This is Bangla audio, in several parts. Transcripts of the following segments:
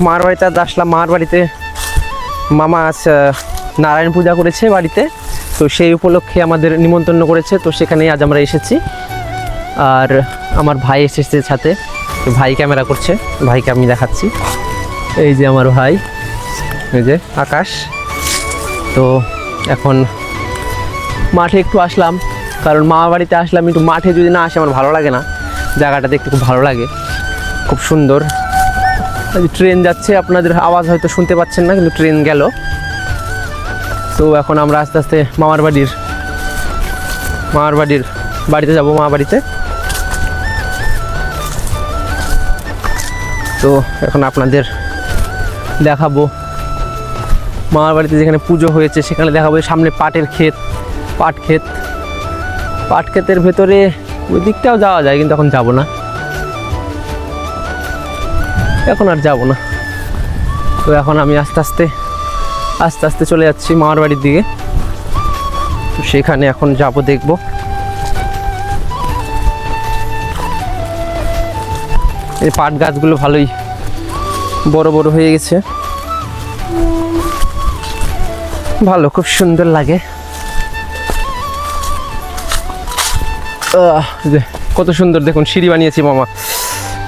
মার বাড়িতে আজ আসলাম। মার বাড়িতে মামা আজ নারায়ণ পূজা করেছে বাড়িতে। তো সেই উপলক্ষে আমাদের নিমন্ত্রণ করেছে। তো সেখানেই আজ আমরা এসেছি। আর আমার ভাই এসেছে সাথে। ভাই ক্যামেরা করছে। ভাইকে আমি দেখাচ্ছি। এই যে আমার ভাই, এই যে আকাশ। তো এখন মাঠে একটু আসলাম। কারণ মা বাড়িতে আসলাম, একটু মাঠে যদি না আসে, আমার ভালো লাগে না। জায়গাটা দেখতে খুব ভালো লাগে। খুব সুন্দর। ট্রেন যাচ্ছে, আপনাদের আওয়াজ হয়তো শুনতে পাচ্ছেন না, কিন্তু ট্রেন গেল। তো এখন আমরা আস্তে আস্তে মামার বাড়ির মামার বাড়ির বাড়িতে যাব মা বাড়িতে। তো এখন আপনাদের দেখাবো। মামার বাড়িতে যেখানে পুজো হয়েছে, সেখানে দেখাবো। সামনে পাটের ক্ষেত, পাট ক্ষেত। পাট ক্ষেতের ভেতরে ওই দিকটাও যাওয়া যায়, কিন্তু এখন যাব না। এখন আর যাব না। তো এখন আমি আস্তে আস্তে আস্তে আস্তে চলে যাচ্ছি মামার বাড়ির দিকে। তো সেখানে এখন যাব, দেখব। এই পাট গাছগুলো ভালোই বড় বড় হয়ে গেছে। ভালো, খুব সুন্দর লাগে। কত সুন্দর দেখুন, সিঁড়ি বানিয়েছি মামা।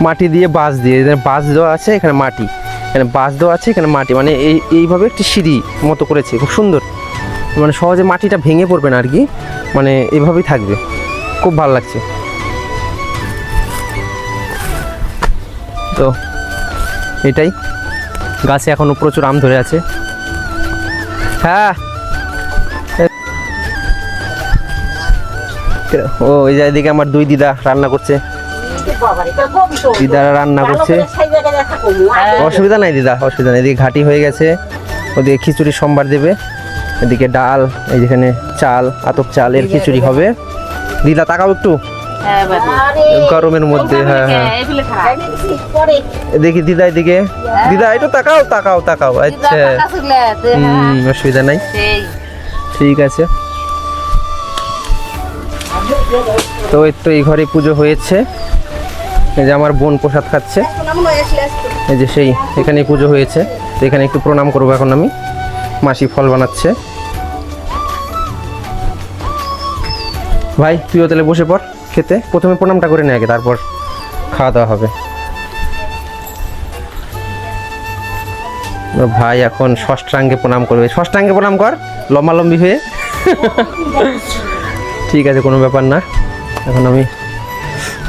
মাটি দিয়ে বাঁশ দিয়ে, এখানে বাঁশ দেওয়া আছে, এখানে মাটি। এখানে বাঁশ দেওয়া আছে, এখানে মাটি। মানে এই, এইভাবে একটি সিঁড়ি মতো করেছে, খুব সুন্দর। মানে সহজে মাটিটা ভেঙে পড়বে না আর কি মানে এভাবেই থাকবে। খুব ভালো লাগছে। তো, এটাই। গাছে এখনও প্রচুর আম ধরে আছে। হ্যাঁ। ও, এই যে এদিকে আমার দুই দিদা রান্না করছে। দিদারা রান্না করছে। অসুবিধা নাই দিদা অসুবিধা নেই। এদিকে ঘাটি হয়ে গেছে ওদিকে খিচুড়ি সোমবার দেবে। এদিকে ডাল এই যেখানে চাল আতপ চালের খিচুড়ি হবে। দিদা তাকাও একটু। গরমের মধ্যে হ্যাঁ হ্যাঁ। দেখি দিদা এদিকে। দিদা একটু তাকাও তাকাও তাকাও। আচ্ছা। হুম অসুবিধা নাই। ঠিক আছে। তো এই তো এই ঘরে পুজো হয়েছে। এই যে আমার বোন প্রসাদ খাচ্ছে। এই যে সেই এখানে পুজো হয়েছে। তো এখানে একটু প্রণাম করব এখন আমি। মাসি ফল বানাচ্ছে। ভাই, তুইও তাহলে বসে পড় খেতে। প্রথমে প্রণামটা করে নে আগে, তারপর খাওয়া দাওয়া হবে। ভাই এখন ষষ্ঠাঙ্গে প্রণাম করবে। ষষ্ঠাঙ্গে প্রণাম কর, লম্বালম্বি হয়ে। ঠিক আছে, কোনো ব্যাপার না। এখন আমি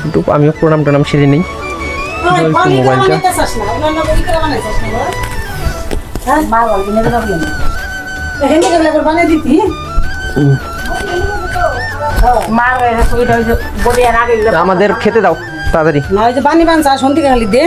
একটু আমিও প্রণাম টনাম সেরে নিই। মোবাইলটা। আমাদের খেতে দাও তাড়াতাড়ি। না ওই যে পানি পান চা সন্ধ্যে খালি দে।